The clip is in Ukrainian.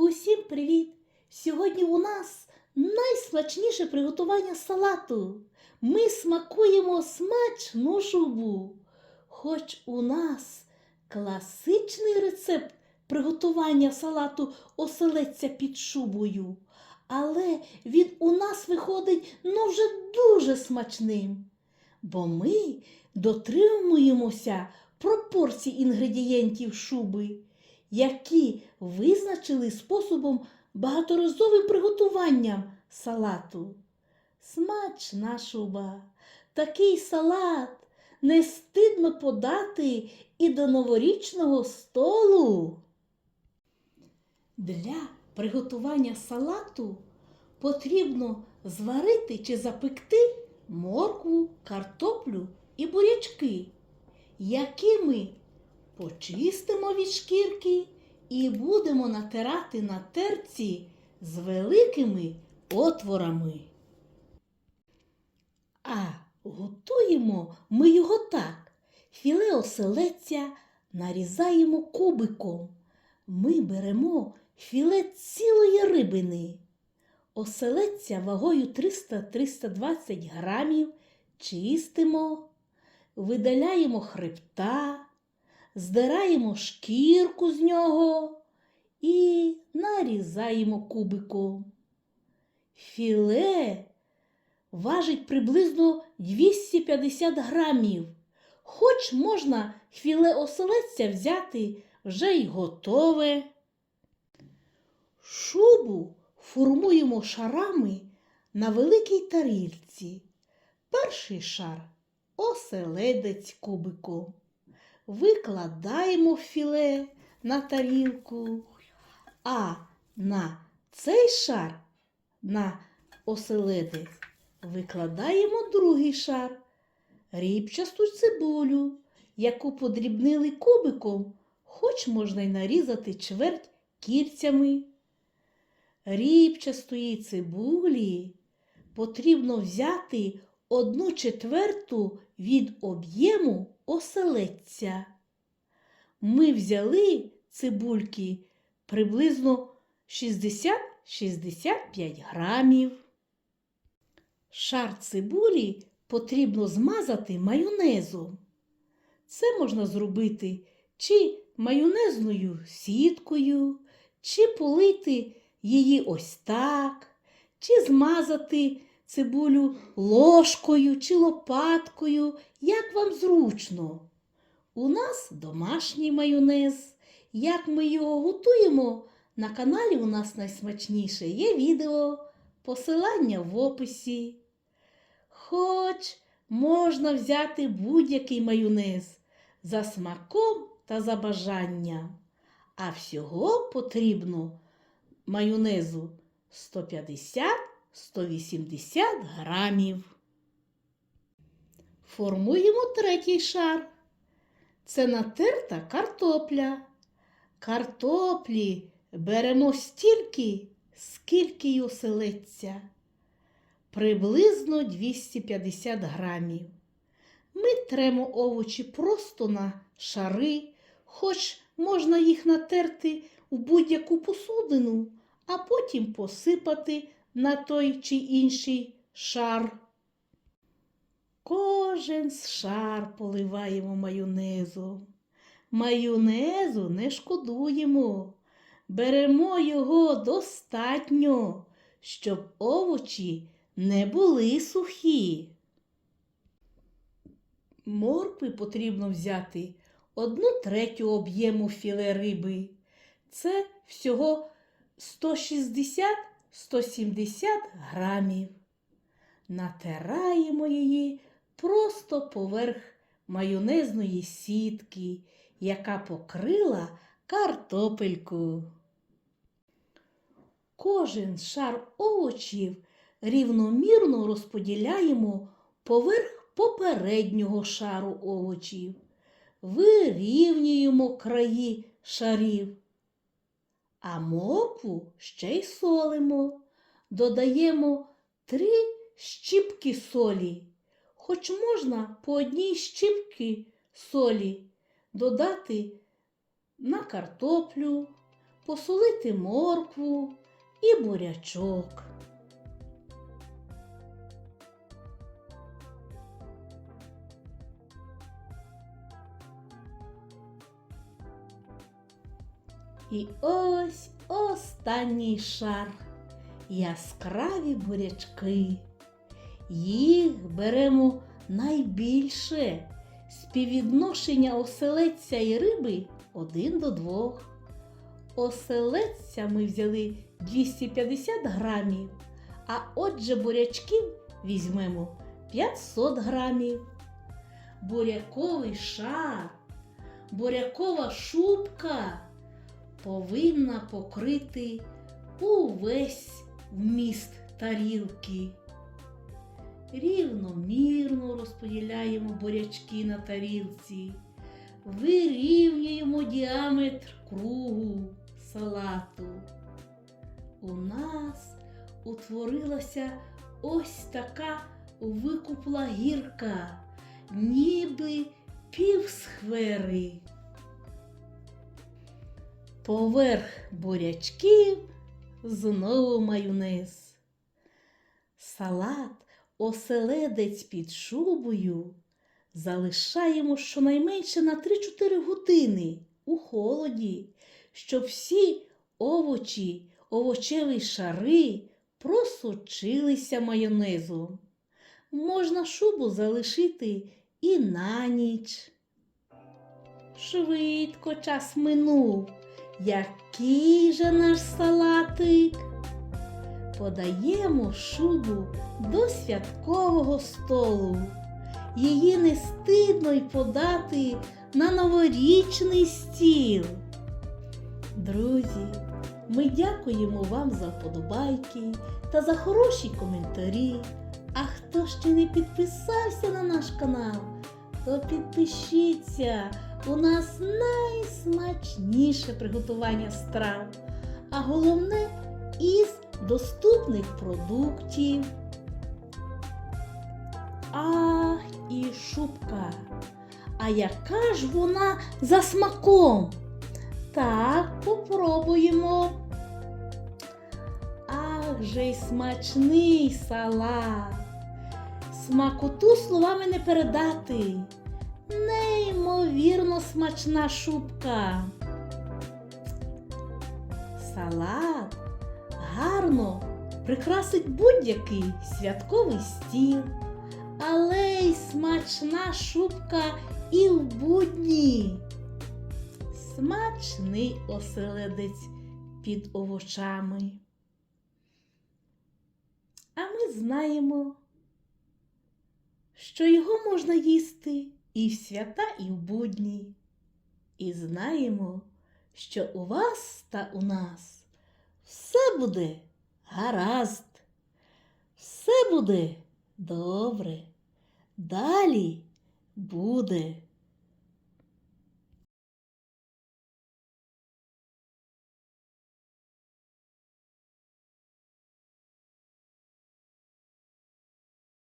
Усім привіт! Сьогодні у нас найсмачніше приготування салату. Ми смакуємо смачну шубу. Хоч у нас класичний рецепт приготування салату оселедця під шубою, але він у нас виходить ну вже дуже смачним. Бо ми дотримуємося пропорцій інгредієнтів шуби які визначили способом багаторазовим приготуванням салату. Смачна шуба, такий салат не стидно подати і до новорічного столу. Для приготування салату потрібно зварити чи запекти моркву, картоплю і бурячки, які ми почистимо від шкірки і будемо натирати на терці з великими отворами. А готуємо ми його так. Філе оселедця нарізаємо кубиком. Ми беремо філе цілої рибини. Оселедця вагою 300-320 грамів чистимо, видаляємо хребта, здираємо шкірку з нього і нарізаємо кубиком. Філе важить приблизно 250 грамів. Хоч можна філе оселедця взяти вже й готове. Шубу формуємо шарами на великій тарілці. Перший шар оселедець кубиком викладаємо філе на тарілку, а на цей шар на оселедець викладаємо другий шар, рібчасту цибулю, яку подрібнили кубиком, хоч можна й нарізати чверть кільцями. Рібчастої цибулі потрібно взяти одну четверту від об'єму оселедця. Ми взяли цибульки приблизно 60-65 грамів. Шар цибулі потрібно змазати майонезом. Це можна зробити чи майонезною сіткою, чи полити її ось так, чи змазати цибулю ложкою чи лопаткою, як вам зручно. У нас домашній майонез. Як ми його готуємо, на каналі у нас найсмачніше є відео, посилання в описі. Хоч можна взяти будь-який майонез за смаком та за бажанням. А всього потрібно майонезу 150 180 грамів. Формуємо третій шар. Це натерта картопля. Картоплі беремо стільки, скільки й оселедця. Приблизно 250 грамів. Ми тремо овочі просто на шари, хоч можна їх натерти у будь-яку посудину, а потім посипати на той чи інший шар. Кожен шар поливаємо майонезом. Майонезу не шкодуємо. Беремо його достатньо, щоб овочі не були сухі. Моркви потрібно взяти одну третю об'єму філе риби. Це всього 160 170 грамів. Натираємо її просто поверх майонезної сітки, яка покрила картопельку. Кожен шар овочів рівномірно розподіляємо поверх попереднього шару овочів, вирівнюємо краї шарів. А моркву ще й солимо, додаємо три щіпки солі, хоч можна по одній щіпки солі додати на картоплю, посолити моркву і бурячок. І ось останній шар. Яскраві бурячки. Їх беремо найбільше. Співвідношення оселедця і риби один до двох. Оселедця ми взяли 250 грамів, а отже бурячків візьмемо 500 грамів. Буряковий шар, бурякова шубка повинна покрити увесь вміст тарілки. Рівномірно розподіляємо бурячки на тарілці, вирівнюємо діаметр кругу салату. У нас утворилася ось така викупла гірка, ніби півсхвери. Поверх бурячків знову майонез. Салат оселедець під шубою залишаємо щонайменше на 3-4 години у холоді, щоб всі овочі, овочеві шари просочилися майонезом. Можна шубу залишити і на ніч. Швидко час минув. Який же наш салатик? Подаємо шубу до святкового столу. Її не стидно й подати на новорічний стіл. Друзі, ми дякуємо вам за вподобайки та за хороші коментарі. А хто ще не підписався на наш канал, то підпишіться. У нас найсмачніше приготування страв, а головне із доступних продуктів. Ах, і шубка. А яка ж вона за смаком? Так, попробуємо. Ах же й смачний салат. Смакоту словами не передати. Неймовірно смачна шубка. Салат гарно прикрасить будь-який святковий стіл, але й смачна шубка і в будні. Смачний оселедець під овочами. А ми знаємо, що його можна їсти і в свята, і в будні. І знаємо, що у вас та у нас все буде гаразд, все буде добре. Далі буде